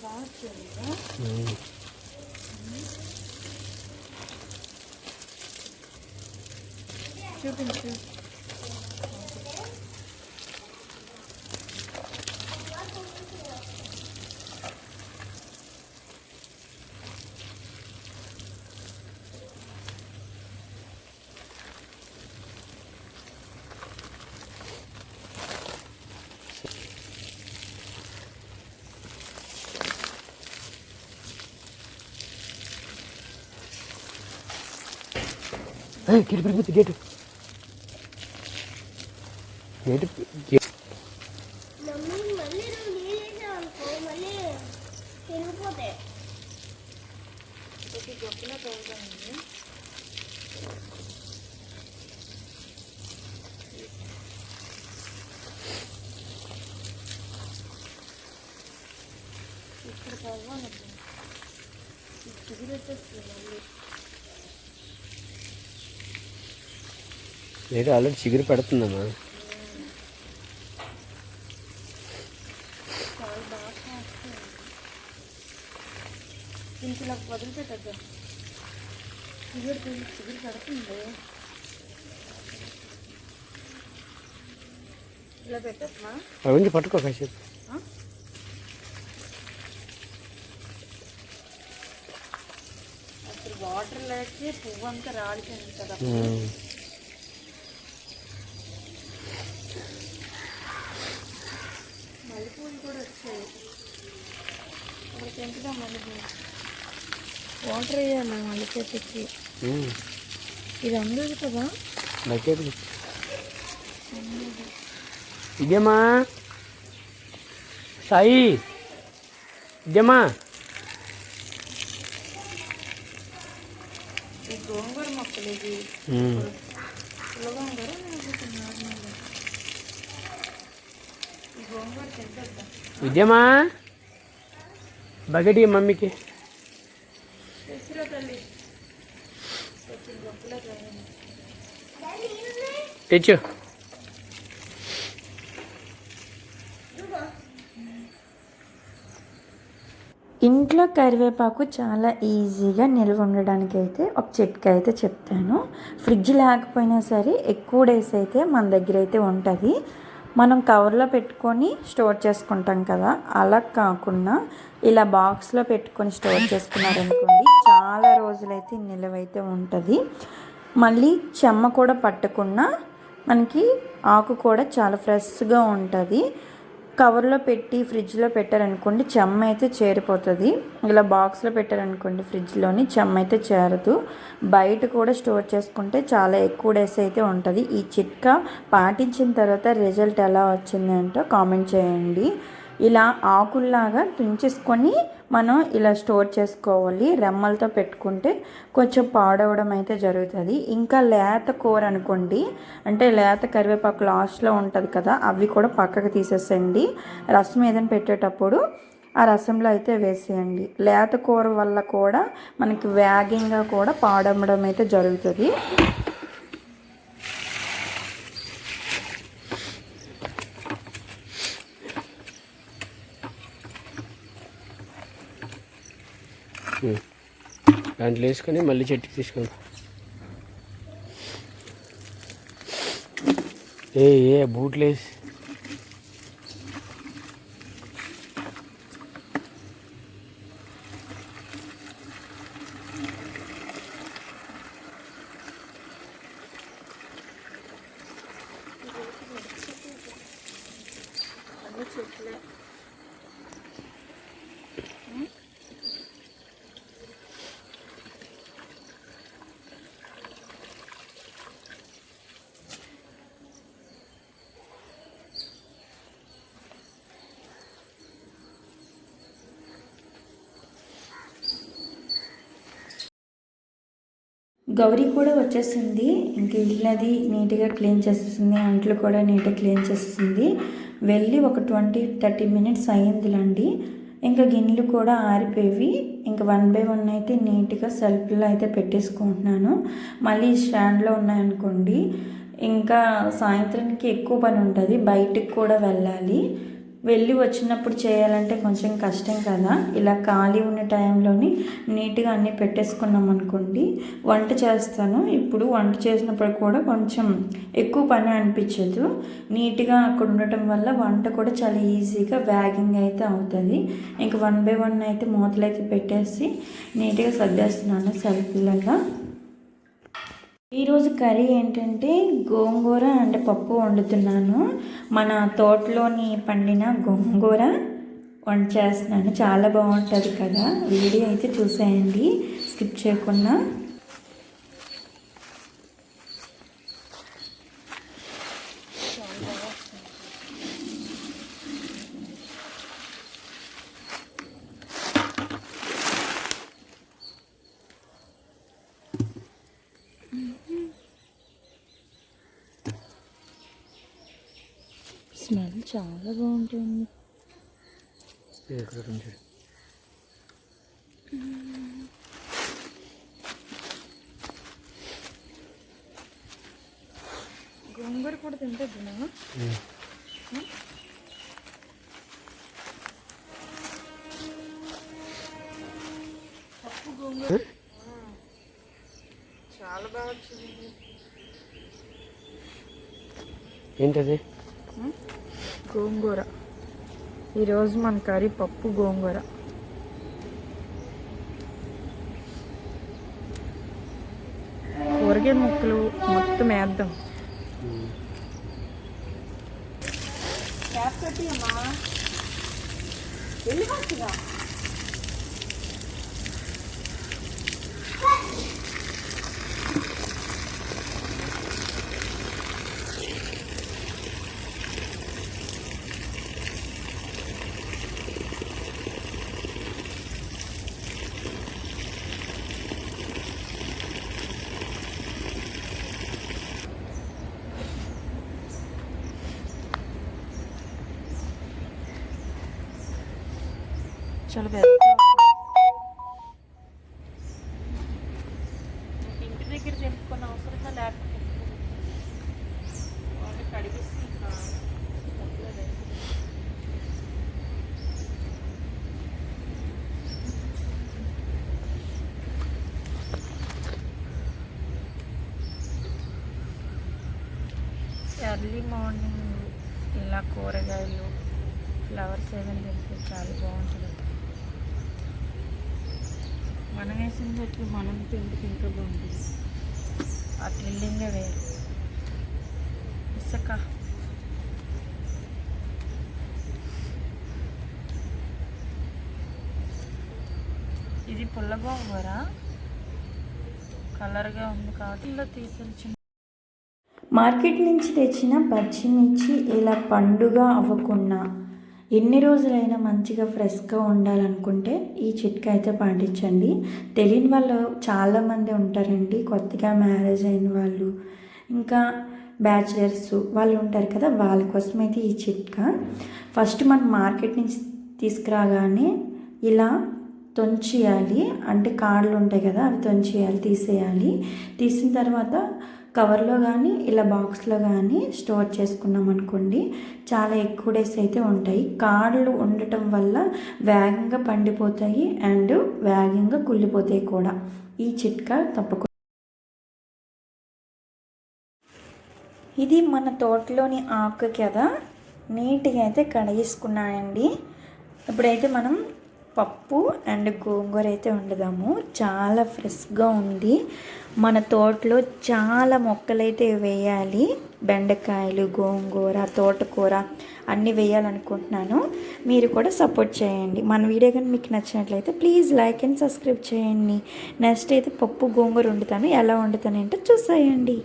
చాలా బాగా వచ్చాయి కదా గేటు పెరిగిపోతుంది గేటు గేటు గే- మమ్మీ మళ్ళీ గేటు ఆల్రెడీ చిగురు పెడుతుందమ్మా. వదిలిపెట్టద్దు చిగురు తిరిగి చిగురు పడుతుంది. ఇలా పెట్టమ్మా అవన్నీ పట్టుకో కాసేపు. అసలు వాటర్ లేకే పువ్వు అంతా రాలిపోయింది కదా. ఇప్పుడు పెంచుదాం మల్లెపూలు వాటర్ వేయాలి మల్లె చెట్టుకి ఉమ్. ఇది అందదు కదా బకెట్ ఇదేమా సాయి ఇదేమా ఈ గోంగూర మొక్కలు ఇది ఉమ్. పుల్లగోంగూర లేకపోతే నార్మల్ ఈ గోంగూర తింటద్దా ఇదేమా బకెట్ మమ్మీకి. తెచ్చు. ఇంట్లో కరివేపాకు చాలా ఈజీగా నిల్వ ఉండడానికి అయితే ఒక చిట్కా అయితే చెప్తాను. ఫ్రిడ్జ్ లేకపోయినా సరే ఎక్కువ డేస్ అయితే మన దగ్గర అయితే ఉంటుంది. మనం కవర్లో పెట్టుకొని స్టోర్ చేసుకుంటాం కదా. అలా కాకుండా ఇలా బాక్స్లో పెట్టుకొని స్టోర్ చేసుకున్నారనుకోండి చాలా రోజులైతే నిలవైతే ఉంటుంది. మళ్ళీ చెమ్మ కూడా పట్టకుండా మనకి ఆకు కూడా చాలా ఫ్రెష్గా ఉంటుంది. కవర్లో పెట్టి ఫ్రిడ్జ్లో పెట్టారనుకోండి చెమ్మ అయితే చేరిపోతుంది. ఇలా బాక్స్లో పెట్టారనుకోండి ఫ్రిడ్జ్లోని చెమ్మ అయితే చేరదు. బయట కూడా స్టోర్ చేసుకుంటే చాలా ఎక్కువ డేస్ అయితే ఉంటుంది. ఈ చిట్కా పాటించిన తర్వాత రిజల్ట్ ఎలా వచ్చింది అంటో కామెంట్ చేయండి. ఇలా ఆకుల్లాగా తుంచేసుకొని మనం ఇలా స్టోర్ చేసుకోవాలి. రెమ్మలతో పెట్టుకుంటే కొంచెం పాడవడం అయితే జరుగుతుంది. ఇంకా లేత కూర అనుకోండి అంటే లేత కరివేపాకు లాస్ట్లో ఉంటుంది కదా అవి కూడా పక్కకు తీసేసేయండి. రసం ఏదైనా పెట్టేటప్పుడు ఆ రసంలో అయితే వేసేయండి. లేత కూర వల్ల కూడా మనకి వేగంగా కూడా పాడవడం అయితే జరుగుతుంది. దాంట్లో వేసుకొని మళ్ళీ చెట్టుకి తీసుకుందాం. ఏ ఏ బూట్లు వేసి. గౌరీ కూడా వచ్చేసింది. ఇంక ఇల్లది నీట్గా క్లీన్ చేసేసింది. అంట్లు కూడా నీట్గా క్లీన్ చేసేసింది. వెళ్ళి ఒక ట్వంటీ థర్టీ మినిట్స్ అయ్యిందిలండి. ఇంకా గిన్నెలు కూడా ఆరిపోయి ఇంకా వన్ బై వన్ అయితే నీట్గా సెల్ఫ్లో అయితే పెట్టేసుకుంటున్నాను. మళ్ళీ స్టాండ్లో ఉన్నాయనుకోండి. ఇంకా సాయంత్రానికి ఎక్కువ పని ఉంటుంది. బయటికి కూడా వెళ్ళాలి. వెళ్ళి వచ్చినప్పుడు చేయాలంటే కొంచెం కష్టం కదా. ఇలా ఖాళీ ఉన్న టైంలోని నీట్గా అన్నీ పెట్టేసుకున్నాం అనుకోండి. వంట చేస్తాను. ఇప్పుడు వంట చేసినప్పుడు కూడా కొంచెం ఎక్కువ పని అనిపించదు. నీట్గా అక్కడ ఉండటం వల్ల వంట కూడా చాలా ఈజీగా వ్యాగింగ్ అయితే అవుతుంది. ఇంక వన్ బై వన్ అయితే మూతలు అయితే పెట్టేసి నీట్గా సర్దేస్తున్నాను సెల్ఫీలాగా ఈరోజు కర్రీ ఏంటంటే గోంగూర అండ్ పప్పు వండుతున్నాను. మన తోటలోని పండిన గోంగూర వంట చేస్తున్నాను. చాలా బాగుంటుంది కదా. వీడియో అయితే చూసేయండి. స్కిప్ చేయకుండా. స్మెల్ చాలా బాగుంటుంది గోంగూర కూడా తింటే తినా పప్పు గోంగూర చాలా బాగా వచ్చింది ఏంటది? గోంగూర. ఈరోజు మన కర్రీ పప్పు గోంగూర. కూరగాయ ముక్కలు మొత్తం వేద్దాం. చాలా పెద్ద ఇంటి దగ్గర తెంపుకున్న అవసరంగా లేకపోతే వాళ్ళు కడిగిస్తే ఎర్లీ మార్నింగ్ ఇలా కూరగాయలు ఫ్లవర్స్ ఏమైనా తింటే చాలా బాగుంటుంది. మనం వేసిన చెట్లు మనం తింటే ఇంకా బాగుంటుంది. ఆ థ్రిల్లింగే వేరు. ఇసుక. ఇది పుల్లగోంగూర. కలర్గా ఉంది కాబట్టి ఇలా మార్కెట్ నుంచి తెచ్చిన పచ్చిమిర్చి ఇలా పండుగ అవ్వకుండా ఎన్ని రోజులైనా మంచిగా ఫ్రెష్గా ఉండాలనుకుంటే ఈ చిట్కా అయితే పాటించండి. తెలియని వాళ్ళు చాలామంది ఉంటారండి. కొత్తగా మ్యారేజ్ అయిన వాళ్ళు ఇంకా బ్యాచిలర్స్ వాళ్ళు ఉంటారు కదా వాళ్ళ కోసం అయితే ఈ చిట్కా. ఫస్ట్ మనం మార్కెట్ నుంచి తీసుకురాగానే ఇలా తొంచేయాలి. అంటే కాళ్ళు ఉంటాయి కదా అవి తొంచేయాలి తీసేయాలి. తీసిన తర్వాత కవర్లో కానీ ఇలా బాక్స్లో కానీ స్టోర్ చేసుకున్నాం అనుకోండి చాలా ఎక్కువ డేస్ అయితే ఉంటాయి. కాళ్ళు ఉండటం వల్ల వేగంగా పండిపోతాయి అండ్ వేగంగా కుళ్ళిపోతాయి కూడా. ఈ చిట్కా తప్పకుండా ఇది మన తోటలోని ఆకు కదా నీట్గా అయితే కడిగేసుకున్నానండి. ఇప్పుడైతే మనం పప్పు అండ్ గోంగూర అయితే వండుదాము. చాలా ఫ్రెష్గా ఉంది. మన తోటలో చాలా మొక్కలైతే వేయాలి. బెండకాయలు గోంగూర తోటకూర అన్నీ వేయాలనుకుంటున్నాను. మీరు కూడా సపోర్ట్ చేయండి. మన వీడియో కానీ మీకు నచ్చినట్లయితే ప్లీజ్ లైక్ అండ్ సబ్స్క్రైబ్ చేయండి. నెక్స్ట్ అయితే పప్పు గోంగూర వండుతాను. ఎలా వండుతాను ఏంటో చూసేయండి.